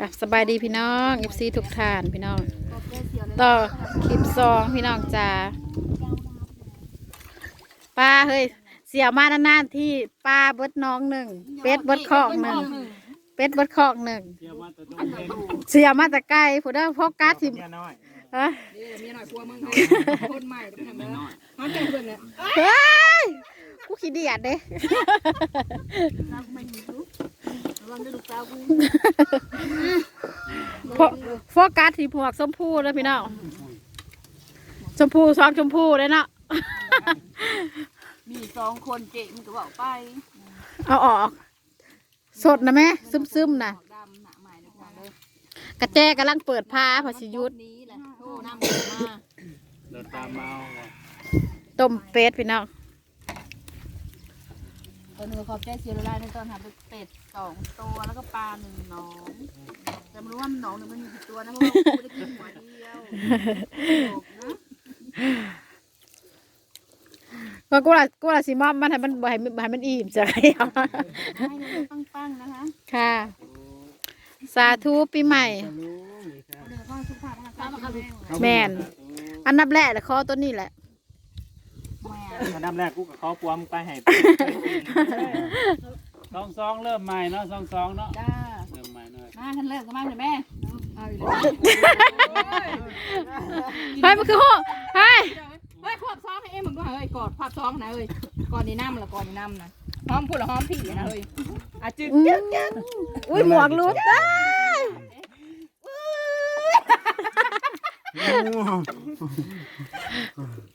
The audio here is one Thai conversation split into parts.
กับสบายดีพี่น้องเอฟซีทุกท่านพี่น้อง ต่อคลิปซองพี่น้องจ้าป้าเฮ้ยเสียมานานๆที่ป้าเบิดน้องหนึ่งเป็ดเบิดคอกหนึ่งเป็ดเบิดคอกหนึ่งเสียมาแต่ไกลผู้เด้อพกการ์ดสิเมียน้อยฮะเดี๋ยวเมีหน่อยกลัวมึงคนใหม่ต้องทำเด้อเขาใจเพื่อนเนี่ยเฮ้ยกูขี้เดียดเด้ เราไม่มีลูกระวังด้วยลูกสาวกูโฟโฟกัสที่พวกชมพูเด้อพี่น้องชมพูสองชมพูเลยเนาะมีสองคนเจ๊มันก็บอกไปเอาออก สดนะแม่ซึมๆนะดำหนาใหม่เลยจ้าเลยกระแจกำลังเปิดผ้าพอสิหยุดนี้แหละโทรน้ำมาเดินตามเมาว่ะต้มเป็ดพี่น้อง ตอนนี้ขอบใจเสียเวลาในตอนหาเป็ดสองตัวแล้วก็ปลาหนึ่งหนองแต่ไม่รู้ว่าหนองหนึ่งมันมีกี่ตัวนะเพราะว่ากูได้กินหัวเดียวนะก็กูละกูละสิมอมมันให้มันบ่ให้มันบ่ให้มันอิ่มจ้ะให้มันปังๆนะคะค่ะ สาธุปีใหม่ เดี๋ยวก็สุขภาพร่างกายแข็งแรง แมนอันดับแรกเลยขอตัวนี้แหละแม่ อันดับแรกกูกับเขาปวมไปให้ซองซองเริ่มใหม่เนาะซองซองเนาะจ้าเริ่มใหม่หน่อยมาทันเลิกก็มาเลยแม่เอาอยู่เลยไปมันคือโหไปเฮ้ยควบซ้อมให้เอ็มมึงก็เฮ้ยกอดภาพซ้อมนะเฮ้ยก่อนนี้น้ำละก่อนนี้น้ำนะหอมพูดละหอมพี่นะเฮ้ยอาจึกอืมอุ้ยหมวกหลุดได้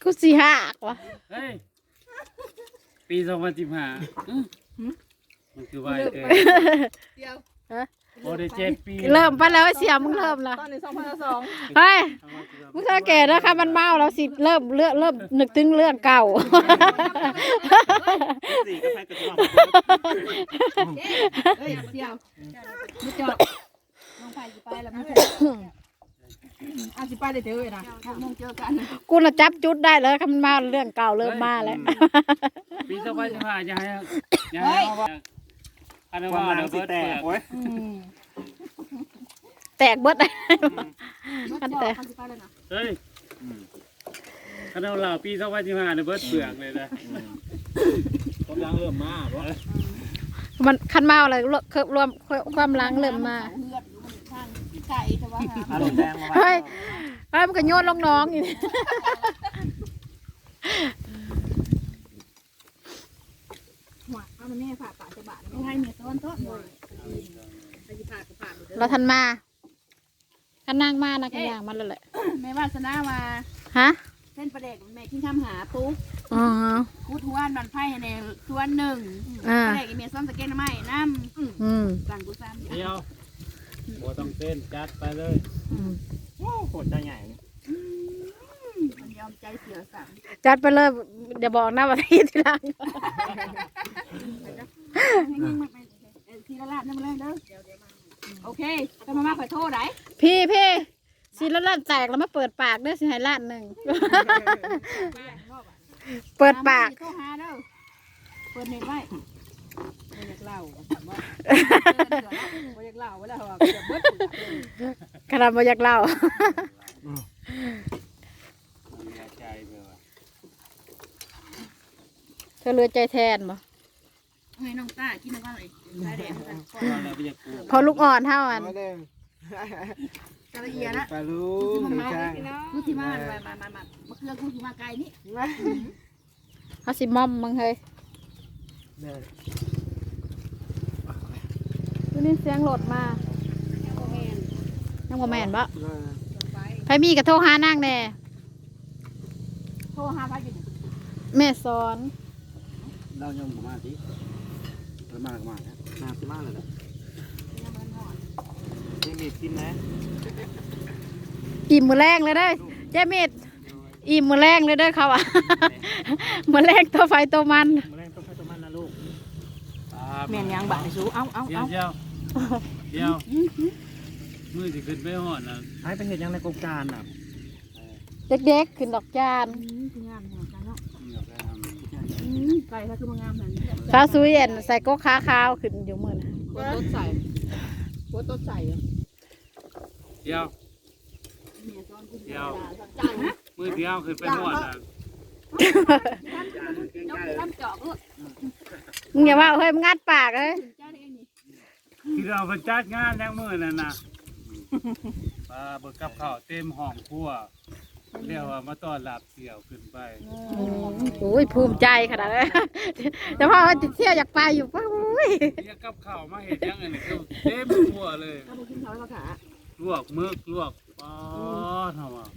กูสีหักวะเฮ้ย ปีสองพันสิบห้ามันคือวัยเกินเดียวโอ้ได้เจ็ดปีเริ่มไปแล้วเสียมึงเริ่มละตอนนี้สองพันสองเฮ้ยมึงถ้าแก่นะคะมันเมาแล้วสิเริ่มเริ่มเริ่มนึกถึงเรื่องเก่าสี่ก็ไปกระตุ้นเฮ้ยเดียวมุดจอดลงไปสิไปแล้วมั้ง อาสิไปเลยเถอะนะหกโมงเจอกันกูน่ะจับจุดได้เลยคำมันมาเรื่องเก่าเริ่มมาแล้ว ปีสองพันสิบห้าจะให้จะให้เอาว่าอันนั้นว่าเดี๋ยวเบิร์ดเปิดโอ้ยอืมแตกเบิดได้มุดอันจอแต่ดอาสิไปเลยนะเฮ้ยอันนั้นเราปีสองพันสิบห้าเนี่ยเบิร์ดเปลือกเลยนะกำลังเริ่มมาบ่มันคันเมาอะไรรวมรวมความล้างเริ่มมา ไก่แต่ว่าอารมณ์แดงมาเฮ้ยเฮ้ยมันก็โยนลงน้องอีกหัวเอามันแม่ผ่าปากจะบาดไม่ให้เมียต้นต้นเลยไปผ่ากับผ่าเราทันมาคันนางมานะคันนางมาแล้วแหละแม่วาสนาว่าฮะเส้นประเด็กแม่ที่ทำหาปุ๊บอ๋อพูดทวนบันไพ่ในทวนหนึ่งอ่าประเด็กเมียซ้อมสเก็ตน้ำไม้น้ำอืมสั่งกูซ้ำเดียว โบต้องเต้นจัดไปเลยอืมโอ้โหได้ใหญ่มันยอมใจเสียสั่งจัดไปเลยเดี๋ยวบอกนะว่าที่ทีหลังทีละลาดนั่นมาเลยเด้อโอเคจะมามาขอโทษไหนพี่พี่สิแล้วลั่นแตกแล้วมาเปิดปากเด้อสิให้ล้านหนึ่งเปิดปากโทรหาเด้อเปิดเน็ตไว้ ไม่อยากเล่าว่อยากเล่าเวลาว่าจะเบิดขนาดมาอยากเล่าใจเลยเธอเลือใจแทนบ่ให้น้องต้ากินน้ำอะไรได้แดงกันเราไปอยากกูพอลูกอ่อนเท่าอันกระเอียนะปลาลุงมันไม่มาใช่กูที่มามามามามาเครื่องกูที่มาไกลนี่เขาสิมอมมึงเฮ้ย ดูนี่เสียงโหลดมายังบ่แม่นบ่เออไผมีกระโทรหานางแน่โทรหาพายอยู่แม่สอนเรายมมาสิเรามากมาน้ำสิมากเลยนะไม่มีกินนะอิ่มมือแรงเลยเด้อเจ๊มิดอิ่มมือแรงเลยเด้อเขาอะมือแรงตัวไฟตัวมันม แม่นยังบาดสูเอาเอาเดี๋ยเอาวเดี๋ยวเดี๋ยวมือจะขึ้นไปหอดนะให้ไปเห็นยังในโครงการอะเด็กๆขึ้นดอกจานคืองามเหมือนกันเนาะนี่เราได้ทำไก่ถ้าคือมางามเหมือนสาวซุยเอ็นใส่โก๊กขาขาวขึ้นอยู่มือนะโคตรใส่โคตรใส่เดียวเนี่ยซ้อนกูเดียวจ้างนะมือเดียวขึ้นไปนวดอะ ยกทำเจาะลูกมึงอย่าว่าเฮ้ยมึงงัดปากเลยจ้าเองนี่ที่เราไปจัดงานยังมือนั่นนะปลาเบิกกับข้าวเต็มห้องครัวเรียกว่ามาต้อนรับเสี่ยวขึ้นไปโอ้ยภูมิใจขนาดนั้นแต่พ่อว่าจะเที่ยวอยากไปอยู่ป่ะโอ้ยเรียกกับข้าวมาเห็นยังไงนี่คือเต็มครัวเลยถ้าไปกินเขาแล้วขาลวกมึกลวกปลาทำอะ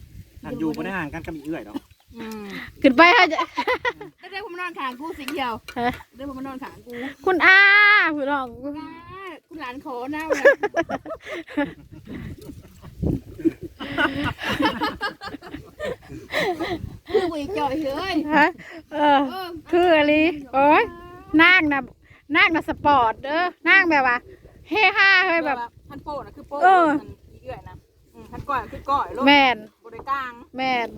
อันอยู่บนห่างกันกับอีเอื้อยเนาะ ขึ้นไปให้จะได้ได้ผมมานอนขางกูสีเขียวฮะได้ผมมานอนขางกู คุณอาพี่น้องนะคุณหลานโขเน่านะคือกูจ่อยเฮ้ยฮะเออเออ คืออะไรโอ้ยนางนะนางนะสปอร์ตเด้อนางแบบว่าเฮฮาเฮ้ยแบบพันโป้นะคือโป้เออมันอีเอื่อยนะอืมพันก้อยคือก้อยลูกแมนบริกลางแมน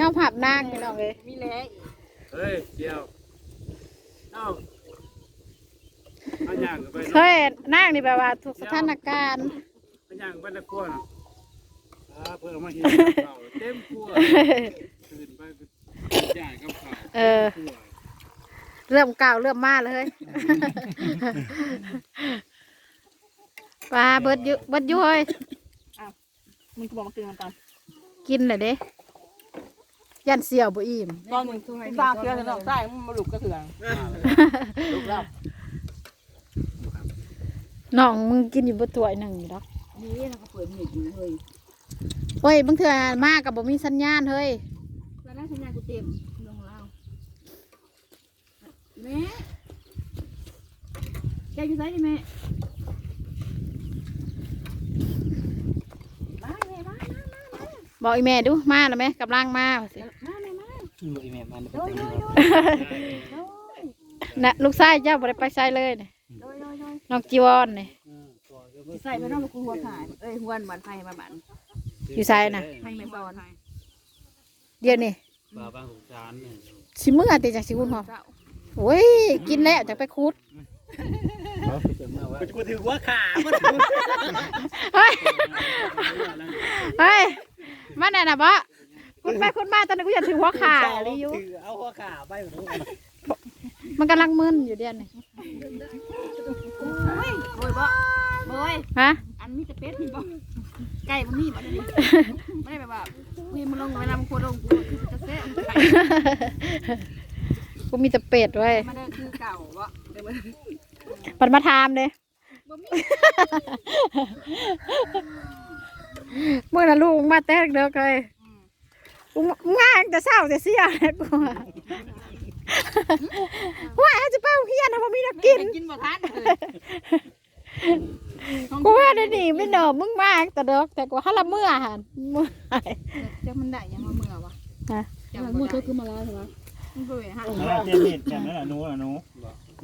ย่อมผับนางพี่น้องเลยมีแหล้อีกเฮ้ยเสี่ยวเอ้าเอาย่างกันไปเฮ้เนาะยนางนี่แบบว่าทุกสถานการณ์ เอาย่างไปตะกวนอ่าเพื่อเอามาเห็นข้าวเต็มครัวตื่นไปก็ย่างกับข้าวเออครัวเริ่มเก่าเริ่มมาเลย ปลาเบิดอยุเบิดอยุเฮ้ยมึงก็บอกมากินกันตอนกินเลยเด้ ยันเสี่ยวบ่อิ่มตอนมึงสร้างเกลือถึงน้องใต้มึงมาหลุกกระเถืองลุกแล้วน้องมึงกินอยู่บ่ถ้วยหนึ่งอยู่ดอกนี่เราก็เปิดเห็ดอยู่เฮ้ยเฮ้ยบางเถื่อมากกับบ่มีสัญญาณเฮ้ยแล้วได้สัญญาณกูเต็มลงแล้วแม่แกอยู่ไสนี่แม่มาแม่มามามามา บอกอีแม่ดูมาแล้วไหมกำลังมาสิมาแม่มาบ่อีแม่มันโดยโดยโดยโดยนะลูกชายเจ้าบ่ได้ไปใส่เลยนี่โดยโดยโดยน้องจีวอนนี่ใส่ไปนอกกูหัวขาดเอ้ยหัวหวานไฟมาบันอยู่ใส่น่ะไฟไม่บอลเดี๋ยวนี้ปลาบางสงสารเนี่ยสิมื้อติจักสิคุณพ่อเจ้าโอ้ยกินแล้วจักไปคุดมันกูถือว่าขาเฮ้ยเฮ้ย มาแน่น่ะบ่คุณไปคุณมาตอนนี้กูอยากถือหัวขาอะไรอยู่ถือเอาหัวขาไปผมมันกำลังมึนอยู่เดี๋ยวนี้โอ้ยโอ้ยบ่โอ้ยฮะอันมีแต่เป็ดมีบ่ไก่บ่มีบ่เดี๋ยวนี้ไม่ได้แบบว่ามีมันลงเวลามันควรลงกูคือจะเซ่ไก่กูมีแต่เป็ดไว้ยมันได้คือเก่าบ่เดี๋ยวมันปันมาทามเลยบ่มี เมื่อน่ะลูกมาแต่เด็กเลยกูง่ายแต่เศร้าแต่เสียเลยกูว่าว่าจะไปเอาเฮียนนะพอมีนักกินกินบ่ทันเลยกูว่าได้หนีไม่เนอะมึงมากแต่เด็กแต่กูฮัลละเมื่อหันเมื่อจะมันได้ยังมาเมื่อวะฮะจังมือเธอคือมาแล้วใช่ไหมมันเบื่อฮะเตียนเน็ตแบบนั้นอะหนูอะหนู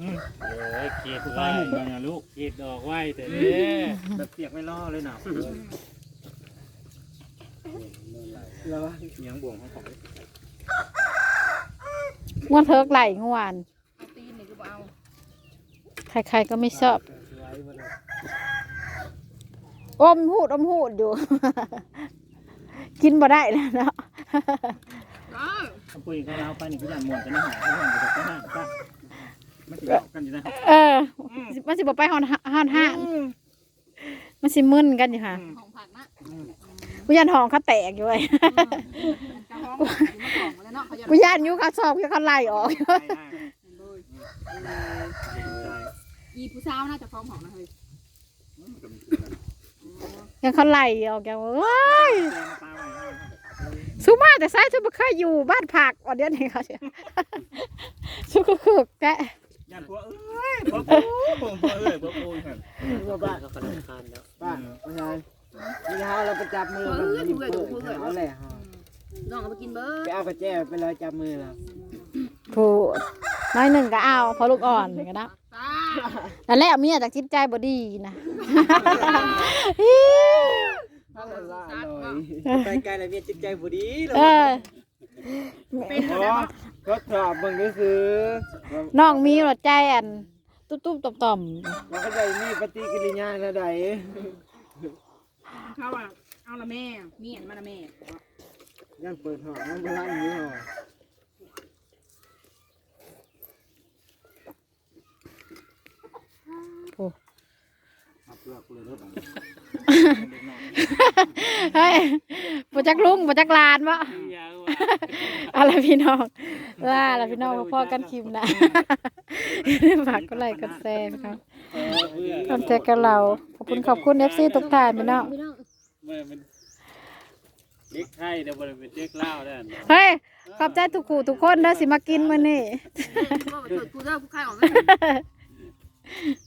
อืมเอ้ยเกลียดกูไว้ตายหุ่นกันนะลูกเกลียดดอกไว้แต่เด้อแบบเปียกไม่ล่อเลยหนาว แล้วยังบ่วงของของงวนเทิกไหลงวนเอาตีนนี่คือบ่เอาใครๆก็ไม่ชอบ อมหูดอมหูดอยู่ กินบ่ได้แล้วเนาะ อ้าวถ้าปุ้ยเขาเล่าไปนี่กูอยากมวนกันนะหาเขาอยากจะไปห้างก็มันจะกันอยู่นะเออมันสิบ่ไปฮอนฮอนห้างมั นสิมึนกันอยู่ค่ะ ของผักนะกูยันห้องเขาแตกอยู่เว้ยจะห้องมาของมาแล้วเนาะเขาจะกูยันอยู่เขาสอบอยู่เขาไล่ออกอีผู้สาวน่าจะฟ้องของนะเฮ้ยยังเขาไล่ออกอย่างเว้ยสุมาแต่ซ้ายสุบ่เคยอยู่บ้านผักวันเดียวนี้เขาเสียสุก็คือแกะยันพวกเอ้ย พวกปูพวกปูเอ้ยพวกปูครับว่าบ้านกับธนาดคารแล้วป้าไม่ใช่นี่ฮะเราไปจับมือมันยิ้มเปิดเอาเลยฮะน้องเอาไปกินเบิไปร์ดเอากระแจไปเลยจับมือแล้วพูดน้อยหนึ่งก็เอาเพราะลูกอ่อนก็ได้ตานั่นแหละเมียจากจิตใจบ่ดีนะล่าลอยไปไกลเลยเมียจิตใจบุดีเลยเป็นอะไรก็สอบมึงก็คือน้องมีหัวใจอัน ตุ๊บๆต่อมมันก็จะมีปฏิกิริยาอะไรๆเขาอะเอาละแม่เมียนมาละแม่ยังเปิดหอยังบ่ทันอยู่หอมาเปลือกเลยเด้อบัดเฮ้ยบ่จักลุงบ่จักหลานบ่ ยาวว่า เอาล่ะพี่น้องลาล่ะพี่น้องพอกันคลิปหนะฝากกดไลค์กดแชร์นะครับเออเพื่อขอบใจกับเราขอบคุณขอบคุณ FC ทุกท่านพี่น้องเมื่อมันเด็กไทยเดี๋ยวมันเป็นเด็กลาวได้อันเฮ้ยขอบใจทุกคู่ทุกคนเด้อสิมากินมื้อนี้